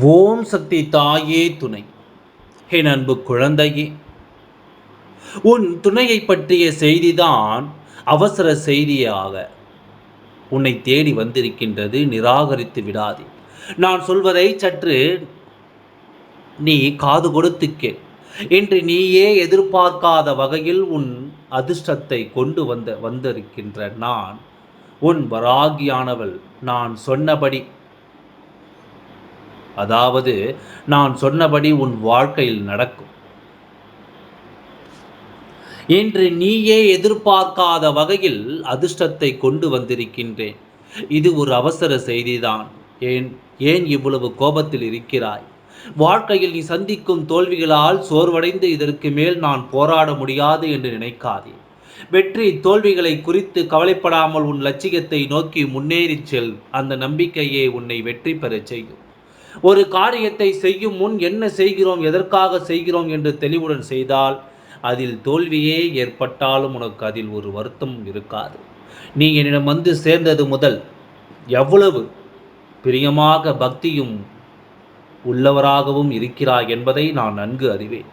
ஓம் சக்தி தாயே துணை. என் அன்பு குழந்தையே உன் துணையை பற்றிய செய்திதான் அவசர செய்தியாக உன்னை தேடி வந்திருக்கின்றது நிராகரித்து விடாதே. நான் சொல்வதை சற்று நீ காது கொடுத்து கேள். இன்று நீயே எதிர்பார்க்காத வகையில் உன் அதிர்ஷ்டத்தை கொண்டு வந்த வந்திருக்கின்ற நான் உன் வராகியானவள். நான் சொன்னபடி அதாவது நான் சொன்னபடி உன் வாழ்க்கையில் நடக்கும். இன்று நீயே எதிர்பார்க்காத வகையில் அதிர்ஷ்டத்தை கொண்டு வந்திருக்கின்றேன். இது ஒரு அவசர செய்திதான். ஏன் ஏன் இவ்வளவு கோபத்தில் இருக்கிறாய்? வாழ்க்கையில் நீ சந்திக்கும் தோல்விகளால் சோர்வடைந்து இதற்கு மேல் நான் போராட முடியாது என்று நினைக்காதே. வெற்றி தோல்விகளை குறித்து கவலைப்படாமல் உன் லட்சியத்தை நோக்கி முன்னேறிச் செல். அந்த நம்பிக்கையே உன்னை வெற்றி பெறச் செய்யும். ஒரு காரியத்தை செய்யும் முன் என்ன செய்கிறோம் எதற்காக செய்கிறோம் என்று தெளிவுடன் செய்தால் அதில் தோல்வியே ஏற்பட்டாலும் உனக்கு அதில் ஒரு வருத்தம் இருக்காது. நீ என்னிடம் வந்து சேர்ந்தது முதல் எவ்வளவு பிரியமாக பக்தியும் உள்ளவராகவும் இருக்கிறாய் என்பதை நான் நன்கு அறிவேன்.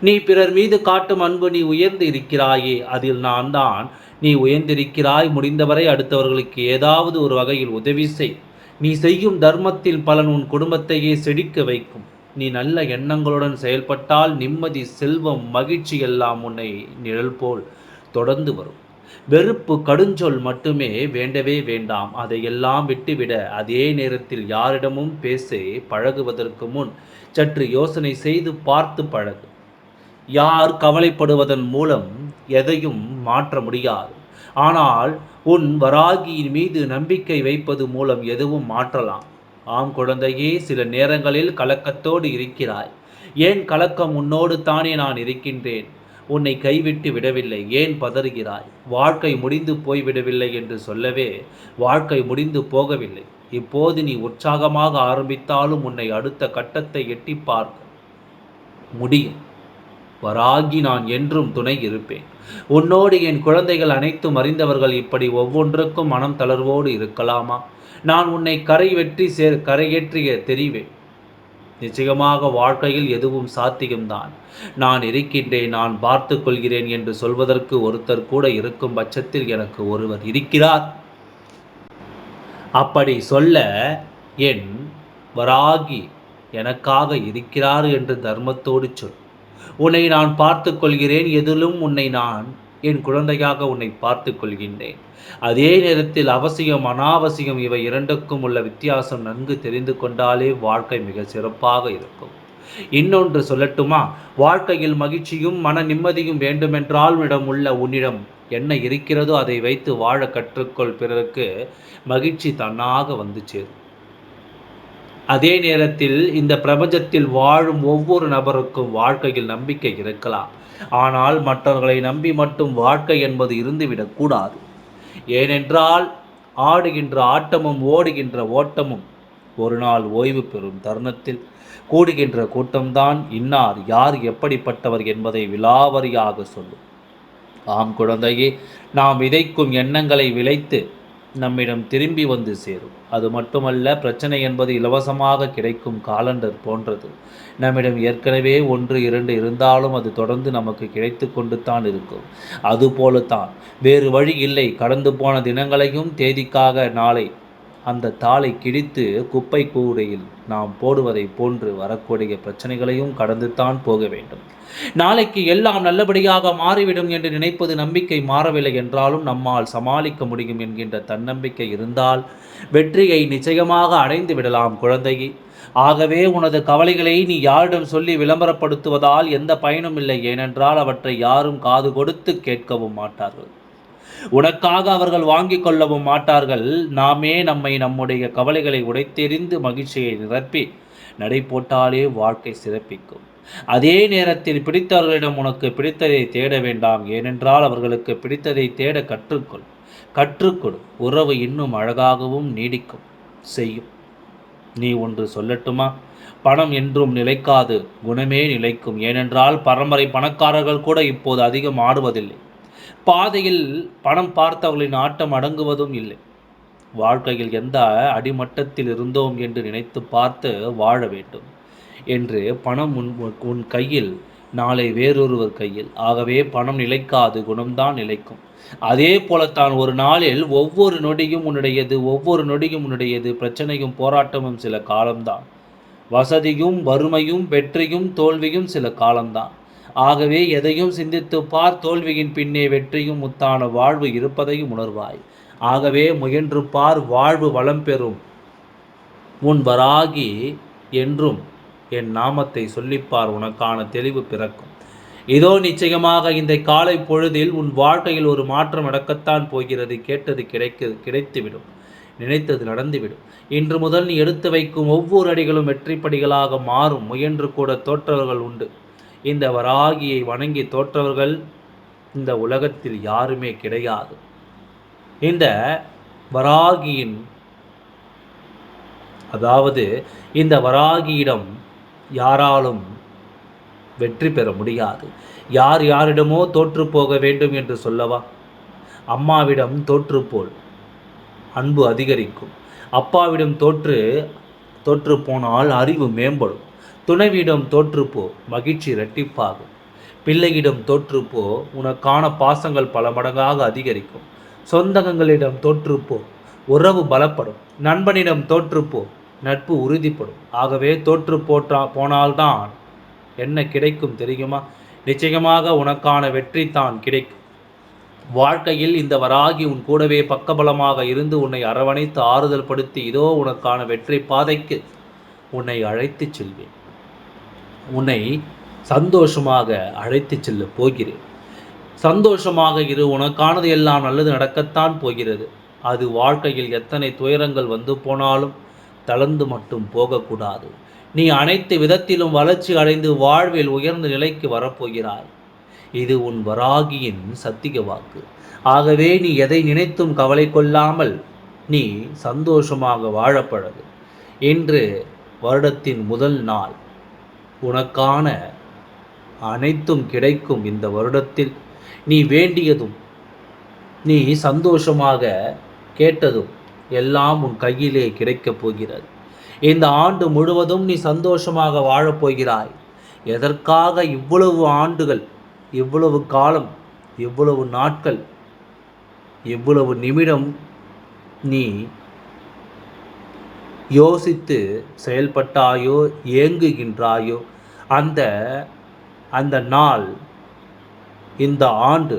நீ பிறர் மீது காட்டும் அன்பு நீ உயர்ந்து இருக்கிறாயே அதில் நான் தான் நீ உயர்ந்திருக்கிறாய். முடிந்தவரை அடுத்தவர்களுக்கு ஏதாவது ஒரு வகையில் உதவி செய். நீ செய்யும் தர்மத்தில் பலன் உன் குடும்பத்தையே செழிக்க வைக்கும். நீ நல்ல எண்ணங்களுடன் செயல்பட்டால் நிம்மதி செல்வம் மகிழ்ச்சி எல்லாம் உன்னை நிழல் போல் தொடர்ந்து வரும். வெறுப்பு கடுஞ்சொல் மட்டுமே வேண்டவே வேண்டாம். அதையெல்லாம் விட்டுவிட அதே நேரத்தில் யாரிடமும் பேச பழகுவதற்கு முன் சற்று யோசனை செய்து பார்த்து பழகு. யார் கவலைப்படுவதன் மூலம் எதையும் மாற்ற முடியாது. ஆனால் உன் வராகியின் மீது நம்பிக்கை வைப்பது மூலம் எதுவும் மாற்றலாம். ஆம் குழந்தையே சில நேரங்களில் கலக்கத்தோடு இருக்கிறாய். ஏன் கலக்கம் உன்னோடு தானே நான் இருக்கின்றேன்? உன்னை கைவிட்டு விடவில்லை ஏன் பதறுகிறாய்? வாழ்க்கை முடிந்து போய்விடவில்லை என்று சொல்லவே வாழ்க்கை முடிந்து போகவில்லை. இப்போது நீ உற்சாகமாக ஆரம்பித்தாலும் உன்னை அடுத்த கட்டத்தை எட்டி பார்க்க முடியும். வராகி நான் என்றும் துணை இருப்பேன். உன்னோடு என் குழந்தைகள் அனைத்தும் அறிந்தவர்கள் இப்படி ஒவ்வொன்றுக்கும் மனம் தளர்வோடு இருக்கலாமா? நான் உன்னை கரை வெற்றி சேர் கரையேற்றிய தெரிவேன். நிச்சயமாக வாழ்க்கையில் எதுவும் சாத்தியம்தான் நான் இருக்கின்றேன் நான் பார்த்து கொள்கிறேன் என்று சொல்வதற்கு ஒருத்தர் கூட இருக்கும் பட்சத்தில் எனக்கு ஒருவர் இருக்கிறார். அப்படி சொல்ல என் வராகி எனக்காக இருக்கிறார் என்று தர்மத்தோடு சொல். உன்னை நான் பார்த்து கொள்கிறேன் எதிலும் உன்னை நான் என் குழந்தையாக உன்னை பார்த்து கொள்கின்றேன் அதே நேரத்தில் அவசியம் அனாவசியம் இவை இரண்டுக்கும் உள்ள வித்தியாசம் நன்கு தெரிந்து கொண்டாலே வாழ்க்கை மிக சிறப்பாக இருக்கும். இன்னொன்று சொல்லட்டுமா? வாழ்க்கையில் மகிழ்ச்சியும் மன நிம்மதியும் வேண்டுமென்றால் உன்னிடம் உள்ள உன்னிடம் என்ன இருக்கிறதோ அதை வைத்து வாழ கற்றுக்கொள் பிறருக்கு மகிழ்ச்சி தன்னாக வந்து சேரும். அதே நேரத்தில் இந்த பிரபஞ்சத்தில் வாழும் ஒவ்வொரு நபருக்கும் வாழ்க்கையில் நம்பிக்கை இருக்கலாம். ஆனால் மற்றவர்களை நம்பி மட்டும் வாழ்க்கை என்பது இருந்துவிடக்கூடாது ஏனென்றால் ஆடுகின்ற ஆட்டமும் ஓடுகின்ற ஓட்டமும் ஒரு நாள் ஓய்வு பெறும் தருணத்தில் கூடுகின்ற கூட்டம்தான் இன்னார் யார் எப்படிப்பட்டவர் என்பதை விலாவரியாக சொல்லும். ஆம் குழந்தையே நாம் விதைக்கும் எண்ணங்களை விளைத்து நம்மிடம் திரும்பி வந்து சேரும். அது மட்டுமல்ல பிரச்சனை என்பது இலவசமாக கிடைக்கும் காலண்டர் போன்றது. நம்மிடம் ஏற்கனவே ஒன்று இரண்டு இருந்தாலும் அது தொடர்ந்து நமக்கு கிடைத்து கொண்டு தான் இருக்கும் அதுபோலத்தான் வேறு வழி இல்லை. கடந்து போன தினங்களையும் தேதிக்காக நாளை அந்த தாளை கிழித்து குப்பை கூடையில் நாம் போடுவதை போன்று வரக்கூடிய பிரச்சனைகளையும் கடந்துத்தான் போக வேண்டும். நாளைக்கு எல்லாம் நல்லபடியாக மாறிவிடும் என்று நினைப்பது நம்பிக்கை மாறவில்லை என்றாலும் நம்மால் சமாளிக்க முடியும் என்கின்ற தன்னம்பிக்கை இருந்தால் வெற்றியை நிச்சயமாக அடைந்து விடலாம் குழந்தையை. ஆகவே உனது கவலைகளை நீ யாரிடம் சொல்லி விளம்பரப்படுத்துவதால் எந்த பயனும் இல்லை. ஏனென்றால் அவற்றை யாரும் காது கொடுத்து கேட்கவும் மாட்டார்கள். உனக்காக அவர்கள் வாங்கிக் கொள்ளவும் மாட்டார்கள். நாமே நம்மை நம்முடைய கவலைகளை உடைத்தெறிந்து மகிழ்ச்சியை நிரப்பி நடை போட்டாலே வாழ்க்கை சிறப்பிக்கும். அதே நேரத்தில் பிடித்தவர்களிடம் உனக்கு பிடித்ததை தேட வேண்டாம். ஏனென்றால் அவர்களுக்கு பிடித்ததை தேட கற்றுக்கொள். கற்றுக்கொடு. உறவு இன்னும் அழகாகவும் நீடிக்கும். செய்யும். நீ ஒன்று சொல்லட்டுமா? பணம் என்றும் நிலைக்காது. குணமே நிலைக்கும். ஏனென்றால் பரம்பரை பணக்காரர்கள் கூட இப்போது அதிகம் ஆடுவதில்லை. பாதையில் பணம் பார்த்தவர்களின் ஆட்டம் அடங்குவதும் இல்லை. வாழ்க்கையில் எந்த அடிமட்டத்தில் இருந்தோம் என்று நினைத்து பார்த்து வாழ வேண்டும் என்று பணம் உன் உன் கையில் நாளை வேறொருவர் கையில். ஆகவே பணம் நிலைக்காது குணம்தான் நிலைக்கும். அதே போலத்தான் ஒரு நாளில் ஒவ்வொரு நொடியும் உன்னுடையது ஒவ்வொரு நொடியும் உன்னுடையது பிரச்சனையும் போராட்டமும் சில காலம்தான். வசதியும் வறுமையும் வெற்றியும் தோல்வியும் சில காலம்தான். ஆகவே எதையும் சிந்தித்து பார் தோல்வியின் பின்னே வெற்றியும் முத்தான வாழ்வு இருப்பதையும் உணர்வாய். ஆகவே முயன்று பார் வாழ்வு வளம் பெறும் உன் வராகி என்றும் என் நாமத்தை சொல்லிப்பார் உனக்கான தெளிவு பிறக்கும். இதோ நிச்சயமாக இந்த காலை பொழுதில் உன் வாழ்க்கையில் ஒரு மாற்றம் நடக்கத்தான் போகிறது. கேட்டது கிடைக்க கிடைத்துவிடும். நினைத்தது நடந்துவிடும். இன்று முதல் நீ எடுத்து வைக்கும் ஒவ்வொரு அடிகளும் வெற்றிப்படிகளாக மாறும். முயன்று கூட தோற்றவர்கள் உண்டு. இந்த வராகியை வணங்கி தோற்றவர்கள் இந்த உலகத்தில் யாருமே கிடையாது. இந்த வராகியின் அதாவது இந்த வராகியிடம் யாராலும் வெற்றி பெற முடியாது. யார் யாரிடமோ தோற்று போக வேண்டும் என்று சொல்லவா? அம்மாவிடம் தோற்றுப்போல் அன்பு அதிகரிக்கும். அப்பாவிடம் தோற்று தோற்று போனால் அறிவு மேம்படும். துணைவியிடம் தோற்றுப்போ மகிழ்ச்சி இரட்டிப்பாகும். பிள்ளையிடம் தோற்றுப்போ உனக்கான பாசங்கள் பல மடங்காக அதிகரிக்கும். சொந்தகங்களிடம் தோற்றுப்போ உறவு பலப்படும். நண்பனிடம் தோற்றுப்போ நட்பு உறுதிப்படும். ஆகவே தோற்று போற்றா போனால்தான் என்ன கிடைக்கும் தெரியுமா? நிச்சயமாக உனக்கான வெற்றி தான் கிடைக்கும். வாழ்க்கையில் இந்த வராகி உன் கூடவே பக்கபலமாக இருந்து உன்னை அரவணைத்து ஆறுதல் படுத்தி இதோ உனக்கான வெற்றி பாதைக்கு உன்னை அழைத்துச் செல்வேன். உன்னை சந்தோஷமாக அழைத்து செல்ல போகிறேன். சந்தோஷமாக இரு உனக்கானது எல்லாம் நல்லது நடக்கத்தான் போகிறது. அது வாழ்க்கையில் எத்தனை துயரங்கள் வந்து போனாலும் தளர்ந்து மட்டும் போகக்கூடாது. நீ அனைத்து விதத்திலும் வளர்ச்சி அடைந்து வாழ்வில் உயர்ந்த நிலைக்கு வரப்போகிறாய். இது உன் வராகியின் சத்திக வாக்கு. ஆகவே நீ எதை நினைத்தும் கவலை கொள்ளாமல் நீ சந்தோஷமாக வாழப்படது இன்று வருடத்தின் முதல் நாள். உனக்கான அனைத்தும் கிடைக்கும் இந்த வருடத்தில். நீ வேண்டியதும் நீ சந்தோஷமாக கேட்டதும் எல்லாம் உன் கையிலே கிடைக்கப் போகிறது. இந்த ஆண்டு முழுவதும் நீ சந்தோஷமாக வாழப்போகிறாய் எதற்காக இவ்வளவு ஆண்டுகள் இவ்வளவு காலம் இவ்வளவு நாட்கள் இவ்வளவு நிமிடம் நீ யோசித்து செயல்பட்டாயோ ஏங்குகின்றாயோ அந்த அந்த நாள் இந்த ஆண்டு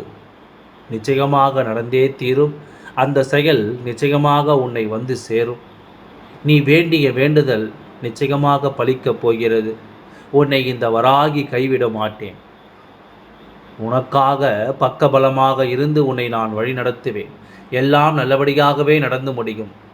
நிச்சயமாக நடந்தே தீரும். அந்த செயல் நிச்சயமாக உன்னை வந்து சேரும். நீ வேண்டிய வேண்டுதல் நிச்சயமாக பலிக்கப் போகிறது. உன்னை இந்த வராகி கைவிட மாட்டேன். உனக்காக பக்கபலமாக இருந்து உன்னை நான் வழி நடத்துவேன் எல்லாம் நல்லபடியாகவே நடந்து முடியும்.